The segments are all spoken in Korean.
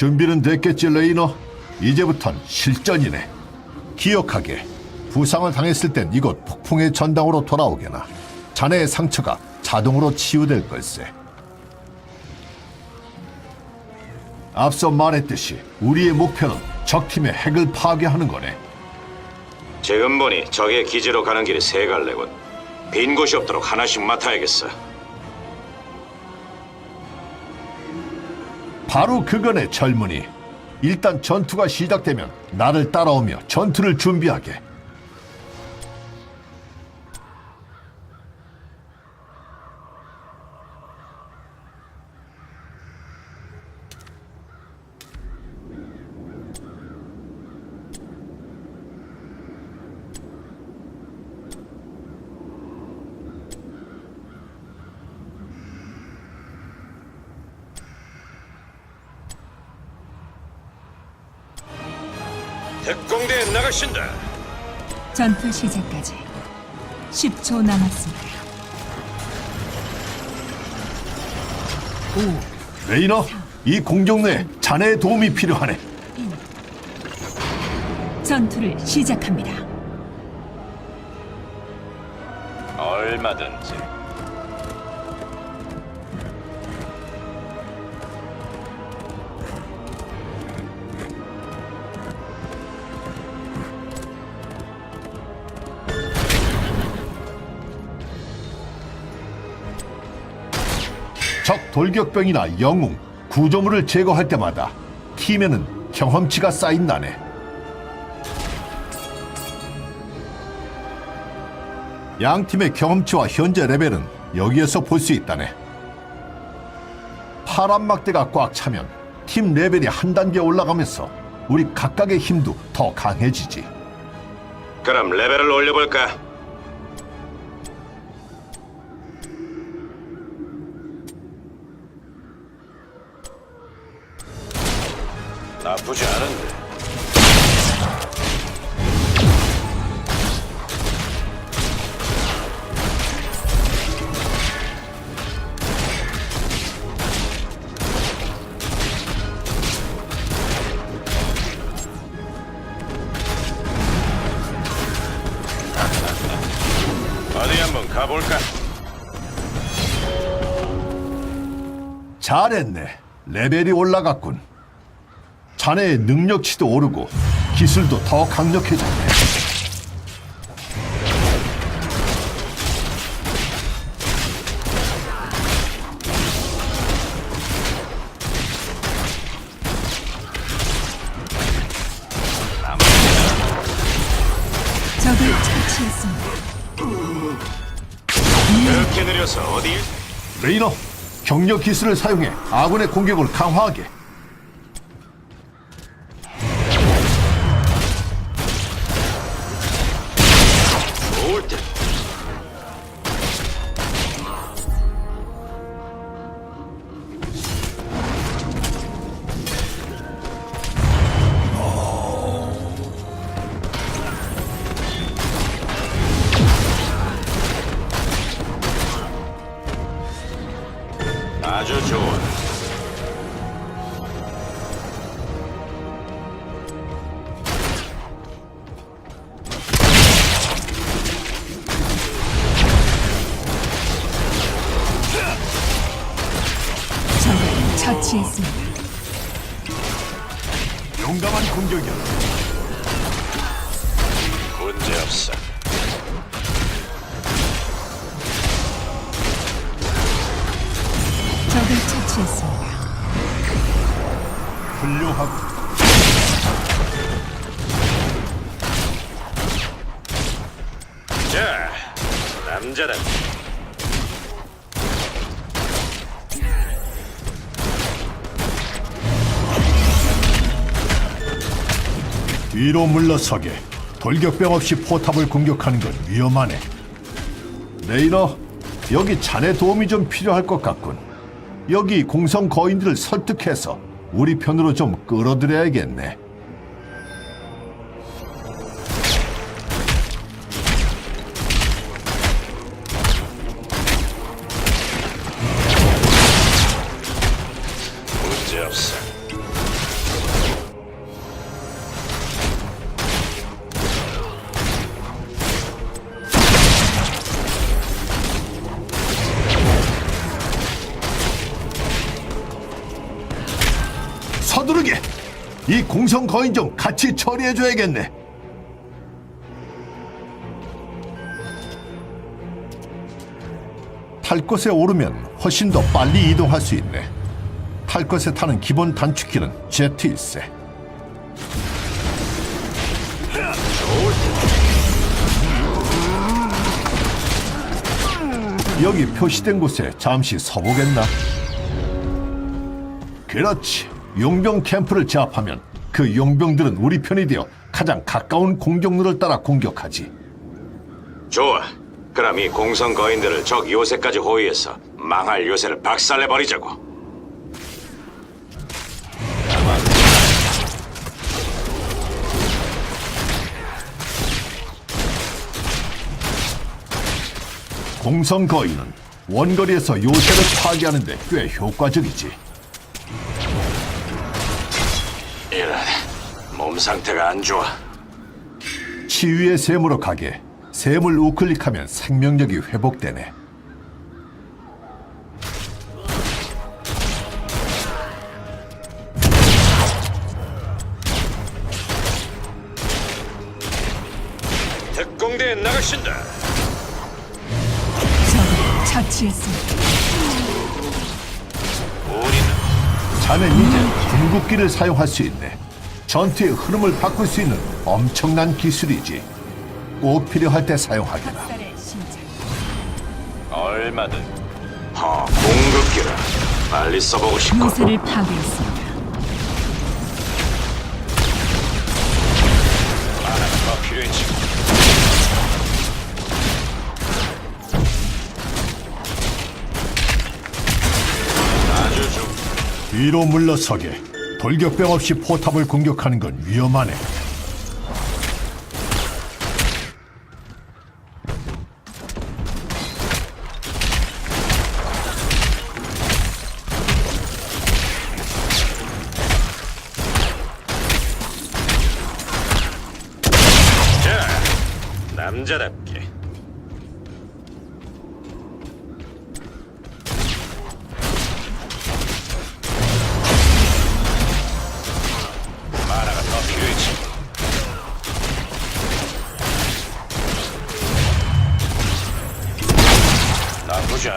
준비는 됐겠지, 레이너? 이제부턴 실전이네. 기억하게. 부상을 당했을 땐 이곳 폭풍의 전당으로 돌아오게나. 자네의 상처가 자동으로 치유될 걸세. 앞서 말했듯이 우리의 목표는 적팀의 핵을 파괴하는 거네. 지금 보니 적의 기지로 가는 길이 세 갈래군. 빈 곳이 없도록 하나씩 맡아야겠어. 바로 그거네, 젊은이. 일단 전투가 시작되면 나를 따라오며 전투를 준비하게. 특공대에 나가신다. 전투 시작까지 10초 남았습니다. 레이너, 이 공격 내에 자네의 도움이 필요하네. 전투를 시작합니다. 얼마든지. 돌격병이나 영웅, 구조물을 제거할 때마다 팀에는 경험치가 쌓인다네. 양 팀의 경험치와 현재 레벨은 여기에서 볼 수 있다네. 파란 막대가 꽉 차면 팀 레벨이 한 단계 올라가면서 우리 각각의 힘도 더 강해지지. 그럼 레벨을 올려볼까? 나쁘지 않은데. 잘했네. 레벨이 올라갔군. 자네의 능력치도 오르고 기술도 더 강력해졌네. 적을 처치했습니다. 그렇게 느려서 어디? 레이너, 경력 기술을 사용해 아군의 공격을 강화하게. 용감한 공격이야. 문제 없어. 적을 처치했습니다. 훌륭하고 자, 남자다. 뒤로 물러서게. 돌격병 없이 포탑을 공격하는 건 위험하네. 레이너, 여기 자네 도움이 좀 필요할 것 같군. 여기 공성 거인들을 설득해서 우리 편으로 좀 끌어들여야겠네. 공성 거인 좀 같이 처리해줘야겠네. 탈 것에 오르면 훨씬 더 빨리 이동할 수 있네. 탈 것에 타는 기본 단축키는 Z일세. 여기 표시된 곳에 잠시 서보겠나? 그렇지. 용병 캠프를 제압하면 그 용병들은 우리 편이 되어 가장 가까운 공격로를 따라 공격하지. 좋아. 그럼 이 공성 거인들을 적 요새까지 호위해서 망할 요새를 박살내 버리자고. 공성 거인은 원거리에서 요새를 파괴하는데 꽤 효과적이지. 이런 몸 상태가 안 좋아. 치유의 샘으로 가게 샘을 우클릭하면 생명력이 회복되네. 자넨 이제 궁극기를 사용할 수 있네. 전투의 흐름을 바꿀 수 있는 엄청난 기술이지. 꼭 필요할 때. 학살의 심장. 얼마든. 어, 공급기라. 빨리 써보고 싶고. 요새를 파괴했습 뒤로 물러서게. 돌격병 없이 포탑을 공격하는 건 위험하네. 자, 남자답게.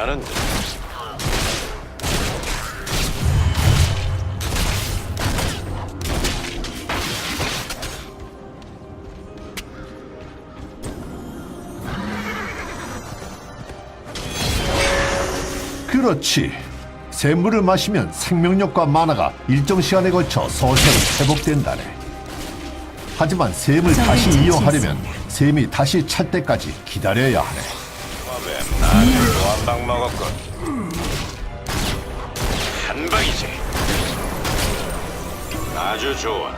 나쁘지 않은데. 그렇지. 샘물을 마시면 생명력과 만화가 일정 시간에 걸쳐 서서히 회복된다네. 하지만 샘을 다시 이용하려면. 샘이 다시 찰 때까지 기다려야 하네. 뱀 또한방 먹었군. 한 방이지. 아주 좋아.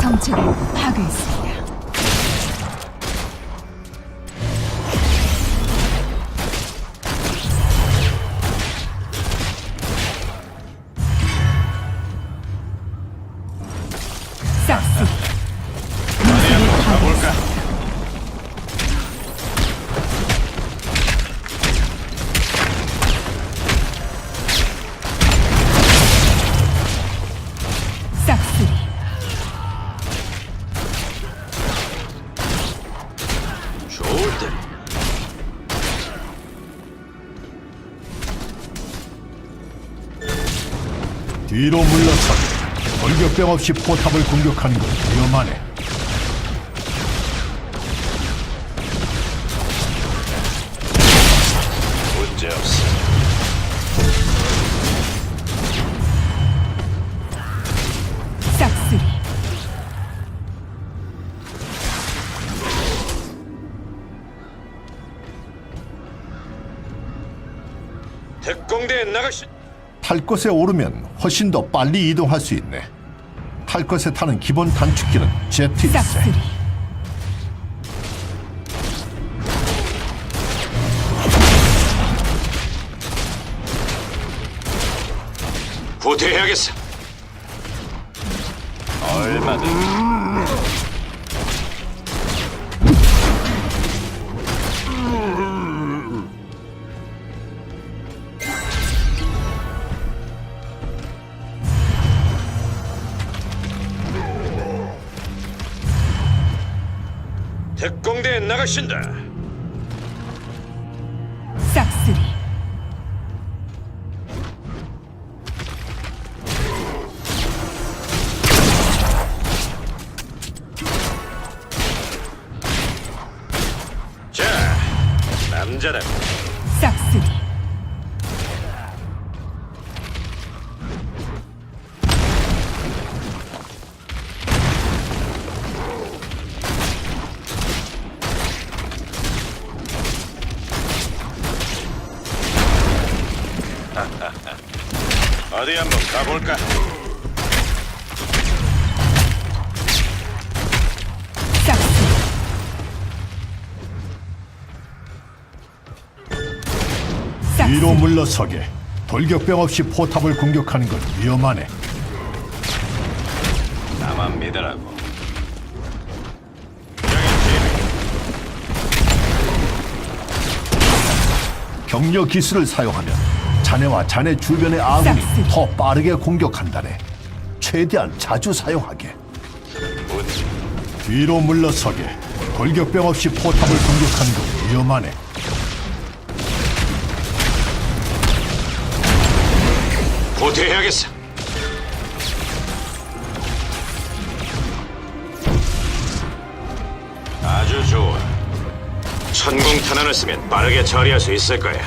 성체를 파괴했습니다. 뒤로 물러서게. 돌격병 없이 포탑을 공격하는 건 위험하네. 문제 없어. 탈 것에 오르면 훨씬 더 빨리 이동할 수 있네. 탈 것에 타는 기본 단축키는 Z일세. 싹쓸이 후퇴해야겠어. 얼마든. 나가신다. 싹쓸이 자, 남자다. 싹쓸이 위로 싹쓸이 물러서게. 돌격병 없이 포탑을 공격하는 건 위험하네. 나만 믿으라고. 격려 기술을 사용하면 자네와 자네 주변의 아군이 싹쓸이. 더 빠르게 공격한다네. 최대한 자주 사용하게. 뒤로 물러서게. 돌격병 없이 포탑을 공격하는 건 위험하네. 보태해야겠어. 아주 좋아. 천공 탄환을 쓰면 빠르게 처리할 수 있을 거야.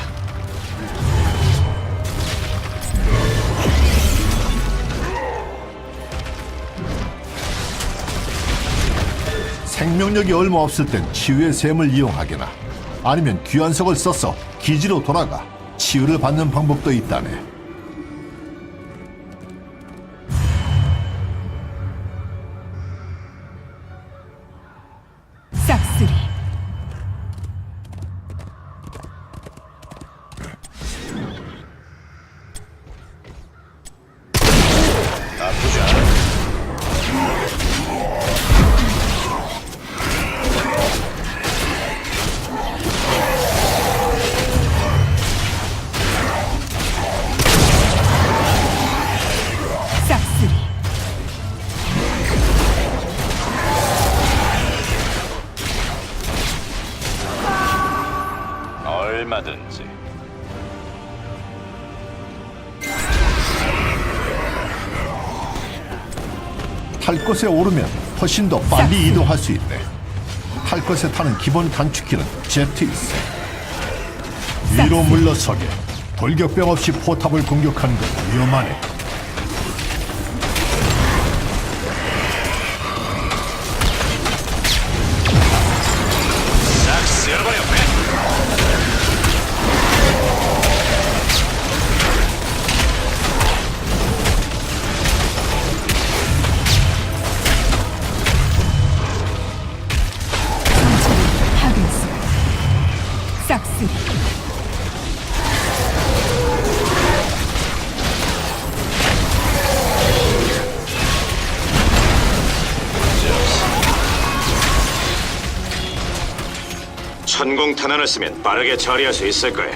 생명력이 얼마 없을 땐 치유의 샘을 이용하게나 아니면 귀환석을 써서 기지로 돌아가 치유를 받는 방법도 있다네. 탈 것에 오르면 훨씬 더 빨리. 이동할 수 있네. 탈 것에 타는 기본 단축키는 Z 있어. 위로 싹쓸이. 물러서게. 돌격병 없이 포탑을 공격하는 건 위험하네. 천공 탄환을 쓰면 빠르게 처리할 수 있을 거야.